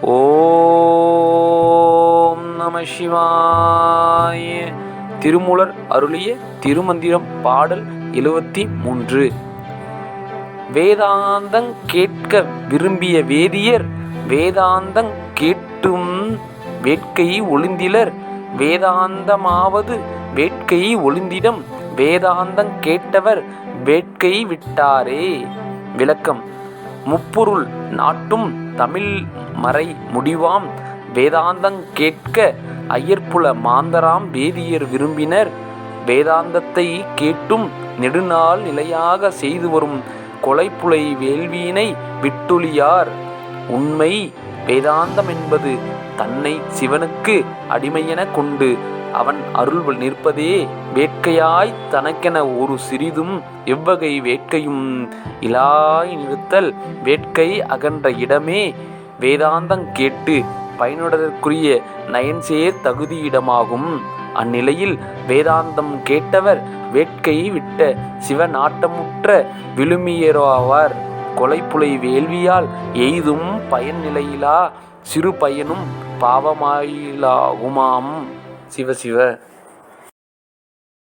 ஓம் நம சிவாய. திருமூலர் அருளிய திருமந்திரம் பாடல் எழுவத்தி மூன்று வேதாந்தங் கேட்க விரும்பிய வேதியர் வேதாந்தங் கேட்டும் வேட்கையை ஒளிந்திலர் வேதாந்தமாவது வேட்கையை ஒளிந்திடம் வேதாந்தங் கேட்டவர் வேட்கை விட்டாரே. விளக்கம். முப்பொருள் நாட்டும் தமிழ் மறை முடிவாம். வேதாந்தங் கேட்க ஐயர்புல மாந்தராம் வேதியர் விரும்பினர். வேதாந்தத்தை கேட்டும் நெடுநாள் நிலையாக செய்து வரும் கொலைப்புலை வேள்வியினை விட்டுளியார் உண்மை வேதாந்தம் என்பது தன்னை சிவனுக்கு அடிமையென கொண்டு அவன் அருள் நிற்பதே வேட்கையாய் தனக்கென ஒரு சிறிதும் எவ்வகை வேட்கையும் இலாய் நிறுத்தல் வேட்கை அகன்ற இடமே வேதாந்தம் கேட்டு பயனுடதற்குரிய நயன்சேர் தகுதியிடமாகும். அந்நிலையில் வேதாந்தம் கேட்டவர் வேட்கையை விட்ட சிவநாட்டமுற்ற விழுமியராவார். கொலைப்புலை வேள்வியால் எய்தும் பயன் நிலையிலா சிறு பயனும் பாவமாயிலாகுமாம். சிவ சிவ.